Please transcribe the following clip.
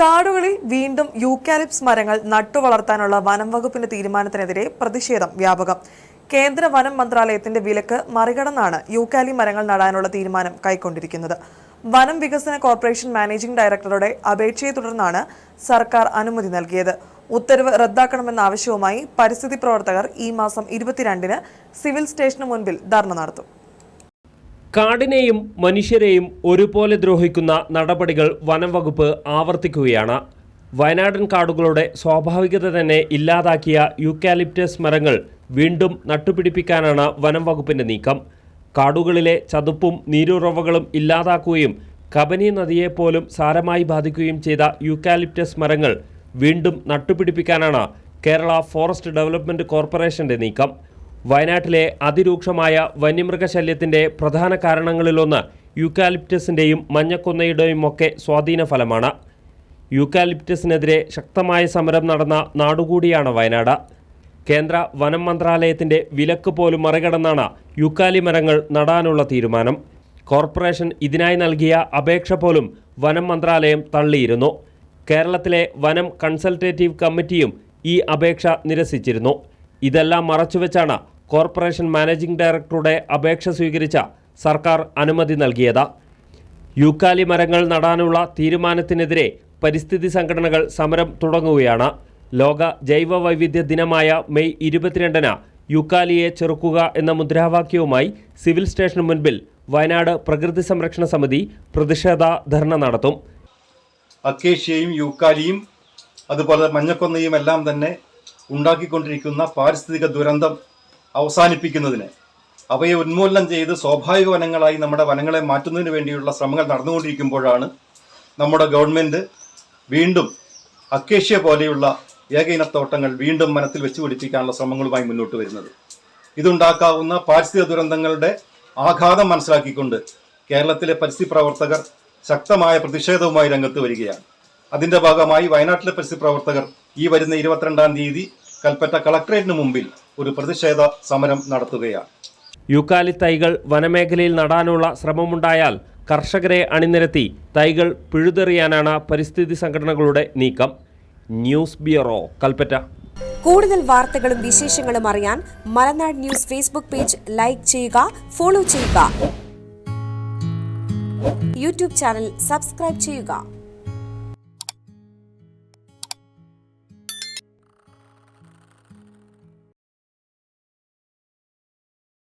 കാടുകളിൽ വീണ്ടും യൂക്കാലിപ്സ് മരങ്ങൾ നട്ടുവളർത്താനുള്ള വനം വകുപ്പിന്റെ തീരുമാനത്തിനെതിരെ പ്രതിഷേധം വ്യാപകം. കേന്ദ്ര വനം മന്ത്രാലയത്തിന്റെ വിലക്ക് മറികടന്നാണ് യൂക്കാലി മരങ്ങൾ നടാനുള്ള തീരുമാനം കൈക്കൊണ്ടിരിക്കുന്നത്. വനം വികസന കോർപ്പറേഷൻ മാനേജിംഗ് ഡയറക്ടറുടെ അപേക്ഷയെ തുടർന്നാണ് സർക്കാർ അനുമതി നൽകിയത്. ഉത്തരവ് റദ്ദാക്കണമെന്ന ആവശ്യവുമായി പരിസ്ഥിതി പ്രവർത്തകർ ഈ മാസം ഇരുപത്തിരണ്ടിന് സിവിൽ സ്റ്റേഷന് മുൻപിൽ ധർണ നടത്തും. കാടിനെയും മനുഷ്യരെയും ഒരുപോലെ ദ്രോഹിക്കുന്ന നടപടികൾ വനംവകുപ്പ് ആവർത്തിക്കുകയാണ്. വയനാടൻ കാടുകളുടെ സ്വാഭാവികത തന്നെ ഇല്ലാതാക്കിയ യൂക്കാലിപ്റ്റസ് മരങ്ങൾ വീണ്ടും നട്ടുപിടിപ്പിക്കാനാണ് വനം വകുപ്പിന്റെ നീക്കം. കാടുകളിലെ ചതുപ്പും നീരുറവകളും ഇല്ലാതാക്കുകയും കബനി നദിയെപ്പോലും സാരമായി ബാധിക്കുകയും ചെയ്ത യൂക്കാലിപ്റ്റസ് മരങ്ങൾ വീണ്ടും നട്ടുപിടിപ്പിക്കാനാണ് കേരള ഫോറസ്റ്റ് ഡെവലപ്മെന്റ് കോർപ്പറേഷന്റെ നീക്കം. വയനാട്ടിലെ അതിരൂക്ഷമായ വന്യമൃഗശല്യത്തിന്റെ പ്രധാന കാരണങ്ങളിലൊന്ന് യൂക്കാലിപ്റ്റസിന്റെയും മഞ്ഞക്കൊന്നയുടെയും ഒക്കെ സ്വാധീന ഫലമാണ്. യൂക്കാലിപ്റ്റസിനെതിരെ ശക്തമായ സമരം നടന്ന നാടുകൂടിയാണ് വയനാട്. കേന്ദ്ര വനം മന്ത്രാലയത്തിന്റെ വിലക്ക് പോലും മറികടന്നാണ് യൂക്കാലി മരങ്ങൾ നടാനുള്ള തീരുമാനം. കോർപ്പറേഷൻ ഇതിനായി നൽകിയ അപേക്ഷ പോലും വനം മന്ത്രാലയം തള്ളിയിരുന്നു. കേരളത്തിലെ വനം കൺസൾട്ടേറ്റീവ് കമ്മിറ്റിയും ഈ അപേക്ഷ നിരസിച്ചിരുന്നു. ഇതെല്ലാം മറച്ചുവെച്ചാണ് കോർപ്പറേഷൻ മാനേജിംഗ് ഡയറക്ടറുടെ അപേക്ഷ സ്വീകരിച്ച സർക്കാർ അനുമതി നൽകിയത്. യൂക്കാലി മരങ്ങൾ നടാനുള്ള തീരുമാനത്തിനെതിരെ പരിസ്ഥിതി സംഘടനകൾ സമരം തുടങ്ങുകയാണ്. ലോക ജൈവ വൈവിധ്യ ദിനമായ മെയ് ഇരുപത്തിരണ്ടിന് യുക്കാലിയെ ചെറുക്കുക എന്ന മുദ്രാവാക്യവുമായി സിവിൽ സ്റ്റേഷന് മുൻപിൽ വയനാട് പ്രകൃതി സംരക്ഷണ സമിതി പ്രതിഷേധ ധർണ നടത്തും. അക്കേഷ്യയും യൂക്കാലിയും അതുപോലെ മഞ്ഞക്കൊന്നയും എല്ലാം തന്നെ ഉണ്ടാക്കിക്കൊണ്ടിരിക്കുന്ന പാരിസ്ഥിതിക ദുരന്തം അവസാനിപ്പിക്കുന്നതിന്. അവയെ ഉന്മൂലനം ചെയ്ത് സ്വാഭാവിക വനങ്ങളായി നമ്മുടെ വനങ്ങളെ മാറ്റുന്നതിന് വേണ്ടിയുള്ള ശ്രമങ്ങൾ നടന്നുകൊണ്ടിരിക്കുമ്പോഴാണ് നമ്മുടെ ഗവൺമെന്റ് വീണ്ടും അക്കേഷ്യ പോലെയുള്ള ഏകയിനത്തോട്ടങ്ങൾ വീണ്ടും മനത്തിൽ വെച്ച് പിടിപ്പിക്കാനുള്ള ശ്രമങ്ങളുമായി മുന്നോട്ട് വരുന്നത്. ഇതുണ്ടാക്കാവുന്ന പാരിസ്ഥിതിക ദുരന്തങ്ങളുടെ ആഘാതം മനസ്സിലാക്കിക്കൊണ്ട് കേരളത്തിലെ പരിസ്ഥിതി പ്രവർത്തകർ ശക്തമായ പ്രതിഷേധവുമായി രംഗത്ത് വരികയാണ്. അതിന്റെ ഭാഗമായി വയനാട്ടിലെ പരിസ്ഥിതി പ്രവർത്തകർ ഈ വരുന്ന ഇരുപത്തിരണ്ടാം തീയതി കൽപ്പറ്റ കളക്ടറേറ്റിന് മുമ്പിൽ ഒരു പ്രതിഷേധ സമരം നടത്തുകയാണ്. യുക്കാലി തൈകൾ വനമേഖലയിൽ നടാനുള്ള ശ്രമമുണ്ടായാൽ കർഷകരെ അണിനിരത്തി തൈകൾ പിഴുതെറിയാനാണ് പരിസ്ഥിതി സംഘടനകളുടെ നീക്കം. News bureau Kalpetta. കൂടുതൽ വാർത്തകളും വിശേഷങ്ങളും അറിയാൻ Malanad news Facebook page like ചെയ്യുക ഫോളോ ചെയ്യുക. യൂട്യൂബ് ചാനൽ സബ്സ്ക്രൈബ് ചെയ്യുക.